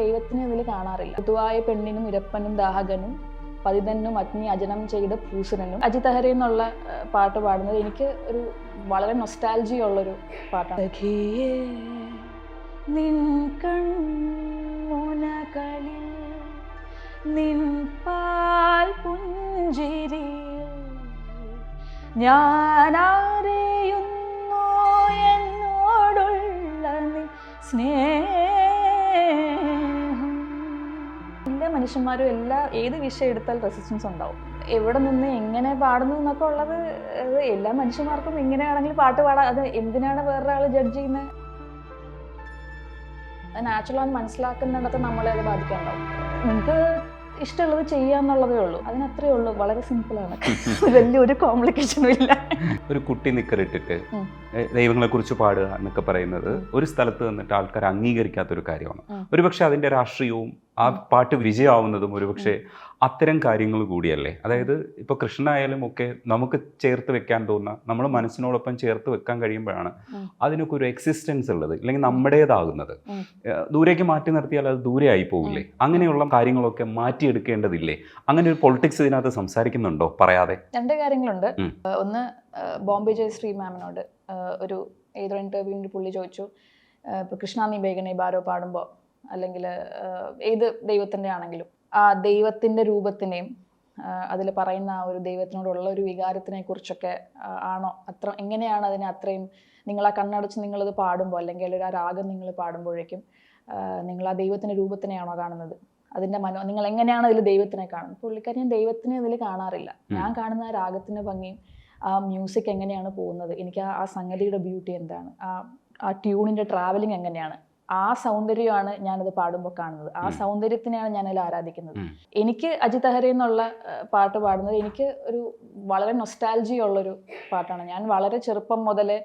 ദൈവത്തിനെ ഇതിൽ കാണാറില്ല. പൊതുവായ പെണ്ണിനും ഇരപ്പനും ദാഹകനും പതിതനും അഗ്നി അജനം ചെയ്ത ഭൂഷണനും. അജിത് എന്നുള്ള പാട്ട് പാടുന്നത് എനിക്ക് ഒരു വളരെ നൊസ്റ്റാൽജി ഉള്ളൊരു പാട്ടാണ്. ഞാനാ നിൻ നിൻ പാൽ പുഞ്ചിരി ഞാൻ മനുഷ്യന്മാരും എല്ലാ ഏത് വിഷയം എടുത്താൽ റെസിസ്റ്റൻസ് ഉണ്ടാവും. എവിടെ നിന്ന് എങ്ങനെ പാടുന്നു എന്നൊക്കെ ഉള്ളത് എല്ലാ മനുഷ്യന്മാർക്കും എങ്ങനെയാണെങ്കിലും പാട്ട് പാടാം. അത് എന്തിനാണ് വേറൊരാൾ ജഡ്ജ് ചെയ്യുന്നത്? ആണെന്ന് മനസ്സിലാക്കുന്നിടത്ത് നമ്മളെ അത് ബാധിക്കാനുണ്ടാവും നിങ്ങൾക്ക് ഇഷ്ടമുള്ളത് ചെയ്യാന്നുള്ളതേ ഉള്ളൂ. അതിനത്രേ ഉള്ളൂ. വളരെ സിമ്പിളാണ് വലിയൊരു കോംപ്ലിക്കേഷനും ഇല്ല. ഒരു കുട്ടി നിക്കറിട്ടിട്ട് ഉം. ദൈവങ്ങളെ കുറിച്ച് പാടുക എന്നൊക്കെ പറയുന്നത് ഒരു സ്ഥലത്ത് നിന്നിട്ട് ആൾക്കാർ അംഗീകരിക്കാത്തൊരു കാര്യമാണ്. ഒരുപക്ഷെ അതിന്റെ രാഷ്ട്രീയവും ആ പാട്ട് വിജയമാവുന്നതും ഒരുപക്ഷെ അത്തരം കാര്യങ്ങൾ കൂടിയല്ലേ? അതായത് ഇപ്പൊ കൃഷ്ണനായാലും ഒക്കെ നമുക്ക് ചേർത്ത് വെക്കാൻ തോന്നുന്ന നമ്മൾ മനസ്സിനോടൊപ്പം ചേർത്ത് വെക്കാൻ കഴിയുമ്പോഴാണ്. അതിനൊക്കെ ഒരു എക്സിസ്റ്റൻസ് ഉള്ളത് അല്ലെങ്കിൽ നമ്മുടേതാകുന്നത്. ദൂരേക്ക് മാറ്റി നിർത്തിയാൽ അത് ദൂരെ ആയി പോകില്ലേ അങ്ങനെയുള്ള കാര്യങ്ങളൊക്കെ മാറ്റിയെടുക്കേണ്ടതില്ലേ? അങ്ങനെ ഒരു പൊളിറ്റിക്സ് ഇതിനകത്ത് സംസാരിക്കുന്നുണ്ടോ? പറയാതെ. രണ്ട് കാര്യങ്ങളുണ്ട്. ഒന്ന് ബോംബെ ജയശ്രീ മാമിനോട് ഒരു ഏതൊരു ഇന്റർവ്യൂവിന്റെ പുള്ളി ചോദിച്ചു. ഇപ്പോൾ ഇപ്പൊ കൃഷ്ണ നീ ബേഗനെ ബാരോ പാടുമ്പോൾ അല്ലെങ്കിൽ ഏത് ദൈവത്തിന്റെ ആണെങ്കിലും ആ ദൈവത്തിന്റെ രൂപത്തിനെയും അതിൽ പറയുന്ന ആ ഒരു ദൈവത്തിനോടുള്ള ഒരു വികാരത്തിനെ കുറിച്ചൊക്കെ ആണോ? അത്ര എങ്ങനെയാണ് അതിനെ അത്രയും നിങ്ങൾ ആ കണ്ണടച്ച് നിങ്ങളത് പാടുമ്പോൾ അല്ലെങ്കിൽ ഒരു ആ രാഗം നിങ്ങൾ പാടുമ്പോഴേക്കും നിങ്ങൾ ആ ദൈവത്തിന്റെ രൂപത്തിനെയാണോ കാണുന്നത്? അതിന്റെ മനോ നിങ്ങൾ എങ്ങനെയാണ് അതിൽ ദൈവത്തിനെ കാണുന്നത്? പുള്ളിക്കാരി ഞാൻ ദൈവത്തിനെ അതിൽ കാണാറില്ല. ഞാൻ കാണുന്ന ആ രാഗത്തിന്റെ ഭംഗിയും ആ മ്യൂസിക് എങ്ങനെയാണ് പോകുന്നത്? എനിക്ക് ആ ആ സംഗതിയുടെ ബ്യൂട്ടി എന്താണ്? ആ ആ ട്യൂണിന്റെ ട്രാവലിംഗ് എങ്ങനെയാണ്? ആ സൗന്ദര്യമാണ് ഞാനത് പാടുമ്പോൾ കാണുന്നത്. ആ സൗന്ദര്യത്തിനെയാണ് ഞാനതിൽ ആരാധിക്കുന്നത്. എനിക്ക് അജിത് അഹരി എന്നുള്ള പാട്ട് പാടുന്നത് എനിക്ക് ഒരു വളരെ നൊസ്റ്റാലജി ഉള്ളൊരു പാട്ടാണ്. ഞാൻ വളരെ ചെറുപ്പം മുതലേ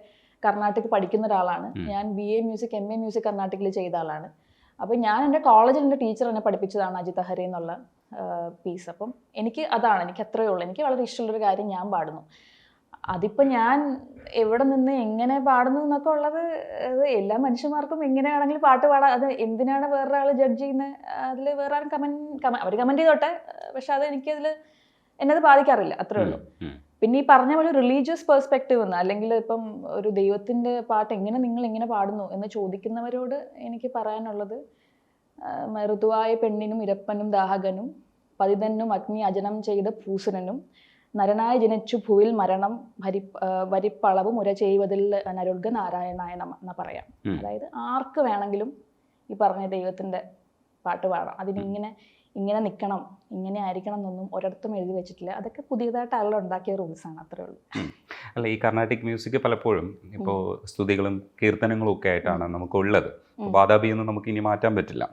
കർണാട്ടിക് പഠിക്കുന്ന ഒരാളാണ്. ഞാൻ B A music M A music കർണാട്ടിക്കിൽ ചെയ്ത ആളാണ്. അപ്പോൾ ഞാൻ എന്റെ കോളേജിൽ എന്റെ ടീച്ചർ എന്നെ പഠിപ്പിച്ചതാണ് അജിത് അഹരി എന്നുള്ള പീസ് അപ്പം എനിക്ക് അതാണ് എനിക്ക് അത്രയേ ഉള്ളൂ. എനിക്ക് വളരെ ഇഷ്ടമുള്ളൊരു കാര്യം ഞാൻ പാടുന്നു. അതിപ്പോൾ ഞാൻ എവിടെ നിന്ന് എങ്ങനെ പാടുന്നു എന്നൊക്കെ ഉള്ളത് എല്ലാ മനുഷ്യന്മാർക്കും എങ്ങനെയാണെങ്കിലും പാട്ട് പാടാം. അത് എന്തിനാണ് വേറൊരാൾ ജഡ്ജ് ചെയ്യുന്നത് അതിൽ വേറെ ആരും കമന്റ് കമ അവർ കമന്റ് ചെയ്തോട്ടെ. പക്ഷെ അത് എനിക്കതിൽ എന്നത് ബാധിക്കാറില്ല അത്രേ ഉള്ളൂ. പിന്നെ ഈ പറഞ്ഞ പോലെ റിലീജിയസ് പെർസ്പെക്റ്റീവ് എന്ന് അല്ലെങ്കിൽ ഇപ്പം ഒരു ദൈവത്തിന്റെ പാട്ട് എങ്ങനെ നിങ്ങൾ എങ്ങനെ പാടുന്നു എന്ന് ചോദിക്കുന്നവരോട് എനിക്ക് പറയാനുള്ളത് മൃദുവായ പെണ്ണിനും ഇരപ്പനും ദാഹകനും പതിതനും അഗ്നി അജനം ചെയ്ത ഭൂഷണനും നരനായി ജനിച്ചു ഭൂവിൽ മരണം ഭരി വരിപ്പളവും ഉര ചെയ്യുവതിൽ നരുൾഗ നാരായണായ എന്ന് പറയാം. അതായത് ആർക്ക് വേണമെങ്കിലും ഈ പറഞ്ഞ ദൈവത്തിന്റെ പാട്ട് പാടാം. അതിനിങ്ങനെ ഇങ്ങനെ നിൽക്കണം ഇങ്ങനെ ആയിരിക്കണം എന്നൊന്നും ഒരിടത്തും എഴുതി വെച്ചിട്ടില്ല. അതൊക്കെ പുതിയതായിട്ട് ആളുകൾ ഉണ്ടാക്കിയ റൂൾസാണ് അത്രേ ഉള്ളൂ. അല്ല ഈ കർണാട്ടിക് മ്യൂസിക് പലപ്പോഴും ഇപ്പോൾ സ്തുതികളും കീർത്തനങ്ങളും ഒക്കെ ആയിട്ടാണ് നമുക്കുള്ളത്. വാതാപി എന്ന് നമുക്ക് ഇനി മാറ്റാൻ പറ്റില്ല.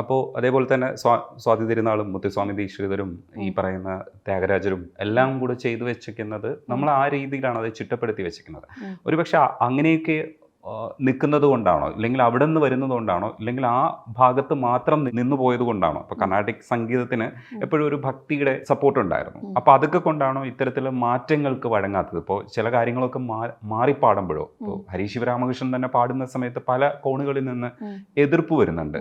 അപ്പോ അപ്പോൾ അതേപോലെ തന്നെ സ്വാ സ്വാതി തിരുനാളും മുത്തുസ്വാമി ദീക്ഷിതരും ഈ പറയുന്ന ത്യാഗരാജരും എല്ലാം കൂടെ ചെയ്തു വെച്ചിരിക്കുന്നത് നമ്മൾ ആ രീതിയിലാണ് അത് ചിട്ടപ്പെടുത്തി വെച്ചിരിക്കുന്നത്. ഒരുപക്ഷെ അങ്ങനെയൊക്കെ നിൽക്കുന്നത് കൊണ്ടാണോ? ഇല്ലെങ്കിൽ അവിടെ നിന്ന് വരുന്നത് കൊണ്ടാണോ? ഇല്ലെങ്കിൽ ആ ഭാഗത്ത് മാത്രം നിന്നു പോയത് കൊണ്ടാണോ? ഇപ്പൊ കർണാട്ടിക് സംഗീതത്തിന് എപ്പോഴും ഒരു ഭക്തിയുടെ സപ്പോർട്ട് ഉണ്ടായിരുന്നു. അപ്പോൾ അപ്പൊ അതൊക്കെ കൊണ്ടാണോ ഇത്തരത്തിലുള്ള മാറ്റങ്ങൾക്ക് വഴങ്ങാത്തത്? ഇപ്പോൾ ചില കാര്യങ്ങളൊക്കെ മാറി പാടുമ്പോഴോ ഇപ്പോൾ. ഹരീഷ് ശിവരാമകൃഷ്ണൻ തന്നെ പാടുന്ന സമയത്ത് പല കോണുകളിൽ നിന്ന് എതിർപ്പ് വരുന്നുണ്ട്.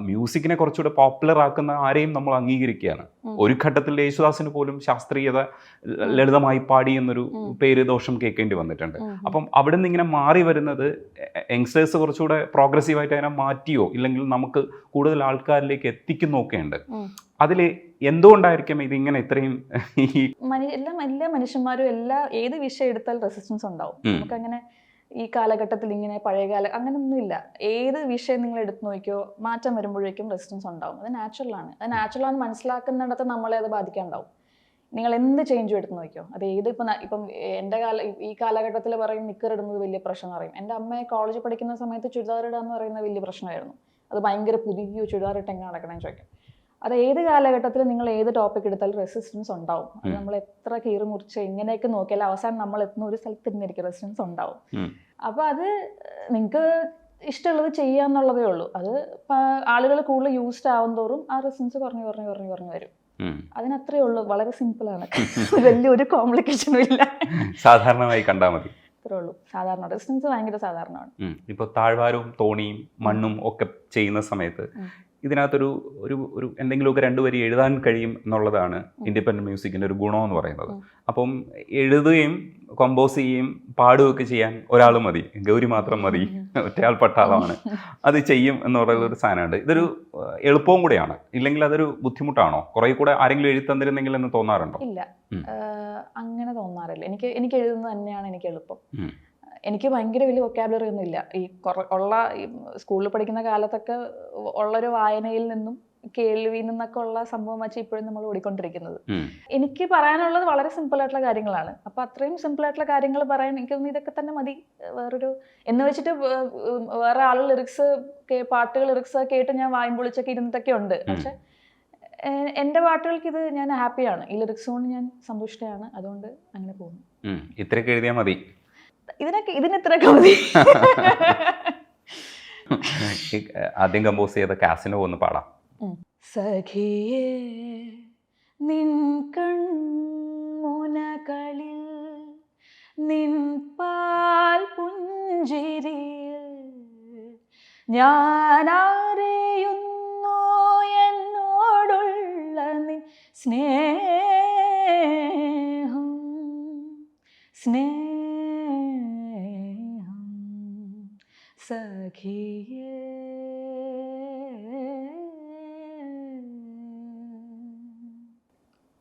മ്യൂസിക്കിനെ കുറച്ചുകൂടെ പോപ്പുലർ ആക്കുന്ന ആരെയും നമ്മൾ അംഗീകരിക്കുകയാണ്. ഒരു ഘട്ടത്തിൽ യേശുദാസിന് പോലും ശാസ്ത്രീയത ലളിതമായി പാടി എന്നൊരു പേര് ദോഷം കേൾക്കേണ്ടി വന്നിട്ടുണ്ട്. അപ്പം അവിടെ നിന്ന് ഇങ്ങനെ മാറി വരുന്നത് യങ്സ്റ്റേഴ്സ് കുറച്ചുകൂടെ പ്രോഗ്രസീവായിട്ട് അതിനെ മാറ്റിയോ? ഇല്ലെങ്കിൽ നമുക്ക് കൂടുതൽ ആൾക്കാരിലേക്ക് എത്തിക്കുന്നൊക്കെ ഉണ്ട്. ഉം. അതിൽ എന്തുകൊണ്ടായിരിക്കും ഇതിങ്ങനെ ഇത്രയും ഈ മനു- എല്ലാ എല്ലാ മനുഷ്യന്മാരും എല്ലാ ഏത് വിഷയം എടുത്താൽ റെസിസ്റ്റൻസ് ഉണ്ടാവും. നമുക്ക് നമുക്കങ്ങനെ ഈ കാലഘട്ടത്തിൽ ഇങ്ങനെ പഴയകാല അങ്ങനെയൊന്നുമില്ല ഏത് വിഷയം നിങ്ങൾ എടുത്തു നോക്കിയോ മാറ്റം വരുമ്പോഴേക്കും റെസിസ്റ്റൻസ് ഉണ്ടാവും. അത് നാച്ചുറൽ ആണ്. അത് നാച്ചുറൽ ആണെന്ന് മനസ്സിലാക്കുന്നിടത്ത് നമ്മളെ അത് ബാധിക്കാണ്ടാവും. നിങ്ങൾ എന്ത് ചേഞ്ചും എടുത്ത് നോക്കിയോ? അത് ഏത് ഇപ്പം ഇപ്പം എന്റെ കാല ഈ കാലഘട്ടത്തിൽ പറയും നിക്കർ ഇടുന്നത് വലിയ പ്രശ്നം എന്ന് പറയും. എന്റെ അമ്മയെ കോളേജിൽ പഠിക്കുന്ന സമയത്ത് ചുരിദാർ ഇടുക എന്ന് പറയുന്നത് വലിയ പ്രശ്നമായിരുന്നു. അത് ഭയങ്കര പുതിയ ചുരിദാർ ഇട്ട് എങ്ങനെ നടക്കണമെന്ന് ചോദിക്കും. അത് ഏത് കാലഘട്ടത്തിൽ നിങ്ങൾ ഏത് ടോപ്പിക് എടുത്താലും റെസിസ്റ്റൻസ് ഉണ്ടാവും. അത് നമ്മൾ എത്ര കീറി മുറിച്ച് എങ്ങനെയൊക്കെ നോക്കിയാലും അവസാനം നമ്മൾ എത്തുന്ന ഒരു സ്ഥലത്ത് തന്നെയായിരിക്കും റെസിസ്റ്റൻസ് ഉണ്ടാവും. അപ്പൊ അപ്പോൾ അത് നിങ്ങൾക്ക് ഇഷ്ടമുള്ളത് ചെയ്യാന്നുള്ളതേ ഉള്ളൂ. അത് ആളുകൾ കൂടുതൽ യൂസ്ഡ് ആവും തോറും ആ റെസിസ്റ്റൻസ് കുറഞ്ഞു കുറഞ്ഞു കുറഞ്ഞു കുറഞ്ഞു വരും. അതിനത്രേ ഉള്ളൂ. വളരെ സിമ്പിളാണ് വലിയൊരു കോംപ്ലിക്കേഷനും ഇല്ല. സാധാരണമായി കണ്ടാൽ മതി. അത്രേ ഉള്ളൂ. സാധാരണ. റെസിസ്റ്റൻസ് ഭയങ്കര സാധാരണമാണ്. ഇപ്പോൾ താഴ്വാരവും തോണിയും മണ്ണും ഒക്കെ ചെയ്യുന്ന സമയത്ത്. ഇതിനകത്തൊരു ഒരു ഒരു എന്തെങ്കിലുമൊക്കെ രണ്ട് വരി എഴുതാൻ കഴിയും എന്നുള്ളതാണ് ഇൻഡിപെൻഡന്റ് മ്യൂസിക്കിന്റെ ഒരു ഗുണം എന്ന് പറയുന്നത്. അപ്പം എഴുതുകയും കമ്പോസ് ചെയ്യുകയും പാടുകയൊക്കെ ചെയ്യാൻ ഒരാൾ മതി ഗൗരി മാത്രം മതി ഒറ്റയാൾ പട്ടാളമാണ്. അത് ചെയ്യും എന്ന് പറയുന്ന ഒരു സാധനമുണ്ട്. ഇതൊരു എളുപ്പവും കൂടെയാണ്. ഇല്ലെങ്കിൽ അതൊരു ബുദ്ധിമുട്ടാണോ? കുറേ കൂടെ ആരെങ്കിലും എഴുതി തന്നിരുന്നെങ്കിൽ എന്ന് തോന്നാറുണ്ടോ? ഇല്ല. അങ്ങനെ തോന്നാറില്ല. എനിക്ക് എനിക്ക് എഴുതുന്നത് തന്നെയാണ് എനിക്ക് എളുപ്പം. എനിക്ക് ഭയങ്കര വലിയ വൊക്കാബുലറി ഒന്നും ഇല്ല. ഈ ഉള്ള സ്കൂളിൽ പഠിക്കുന്ന കാലത്തൊക്കെ ഉള്ളൊരു വായനയിൽ നിന്നും കേൾവിയിൽ നിന്നൊക്കെ ഉള്ള സംഭവം വെച്ച് ഇപ്പോഴും നമ്മൾ ഓടിക്കൊണ്ടിരിക്കുന്നത്. എനിക്ക് പറയാനുള്ളത് വളരെ സിമ്പിൾ ആയിട്ടുള്ള കാര്യങ്ങളാണ്. അപ്പൊ അത്രയും സിമ്പിൾ ആയിട്ടുള്ള കാര്യങ്ങൾ പറയാൻ എനിക്ക് തോന്നുന്നു ഇതൊക്കെ തന്നെ മതി. വേറൊരു എന്ന് വെച്ചിട്ട് വേറെ ആൾ ലിറിക്സ് പാട്ടുകൾ ലിറിക്സ് കേട്ട് ഞാൻ വായും പൊളിച്ചൊക്കെ ഇരുന്നിട്ടൊക്കെ ഉണ്ട്. പക്ഷെ എന്റെ എന്റെ പാട്ടുകൾക്ക് ഇത് ഞാൻ ഹാപ്പിയാണ് ഈ ലിറിക്സ് കൊണ്ട് ഞാൻ സന്തുഷ്ടയാണ്. അതുകൊണ്ട് അങ്ങനെ പോകുന്നു. ഇത്രയൊക്കെ എഴുതിയാൽ മതി. ഇതിനൊക്കെ ഇതിന് ഇത്ര മതി ആദ്യം കമ്പോസ് ചെയ്ത കാസിനോ ഒന്ന് പാടാം. സഖിയേ നിൻ കൺമുനകളിൽ നിൻ പാൽ പുഞ്ചിരിയിൽ ഞാനറിയുന്നു എന്നോടുള്ള നിൻ സ്നേഹം. സ്നേഹം. സഖിയേ